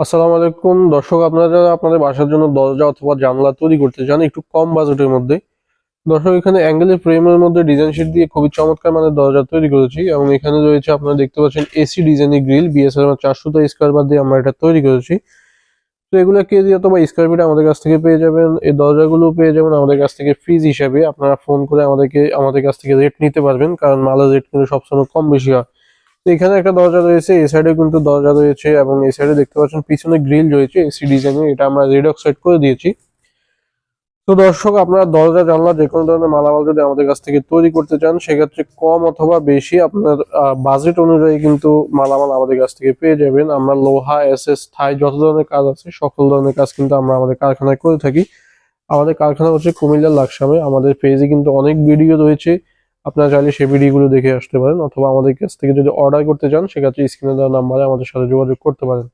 আসসালামু আলাইকুম। দর্শক, আপনারা আপনাদের বাসার জন্য দরজা অথবা জানলা তৈরি করতে চান, একটু কম বাজেটের মধ্যে। দর্শক, এখানে অ্যাঙ্গেলের ফ্রেমের মধ্যে ডিজাইন শিট দিয়ে খুবই চমৎকার মানে দরজা তৈরি করেছি এবং এখানে রয়েছে আপনারা দেখতে পাচ্ছেন এসি ডিজাইনের গ্রিল বিএসএল চারশো স্কোয়ার বার দিয়ে আমরা এটা তৈরি করেছি। তো এগুলো কেজি অথবা স্কোয়ার ফিট আমাদের কাছ থেকে পেয়ে যাবেন। এই দরজাগুলো পেয়ে যাবেন আমাদের কাছ থেকে ফ্রিজ হিসাবে। আপনারা ফোন করে আমাদেরকে, আমাদের কাছ থেকে রেট নিতে পারবেন, কারণ মালের রেট কিন্তু সবসময় কম বেশি হয়। এখানে একটা দরজা রয়েছে এই সাইডে কিন্তু দরজা রয়েছে এবং এই সাইডে দেখতে পাচ্ছেন পিছনে গ্রিল রয়েছে, এসি ডিজাইনের এটা আমরা রেড অক্সাইড করে দিয়েছি। তো দর্শক, আপনারা দরজা, জানলা, যে কোনো ধরনের মালামাল যদি আমাদের কাছ থেকে তৈরি করতে চান, সেক্ষেত্রে কম অথবা বেশি আপনার বাজেট অনুযায়ী কিন্তু মালামাল আমাদের কাছ থেকে পেয়ে যাবেন। আমরা লোহা, এস এস, থাই, যত ধরনের কাজ আছে, সকল ধরনের কাজ কিন্তু আমরা আমাদের কারখানায় করে থাকি। আমাদের কারখানা হচ্ছে কুমিল্লার লাকসামে, আমাদের পেজে কিন্তু অনেক ভিডিও রয়েছে। আপনারা চাইলে সেই ভিডিওগুলো দেখে আসতে পারেন, অথবা আমাদের কাছ থেকে যদি অর্ডার করতে চান, সেক্ষেত্রে স্ক্রিনে দেওয়া নাম্বারে আমাদের সাথে যোগাযোগ করতে পারেন।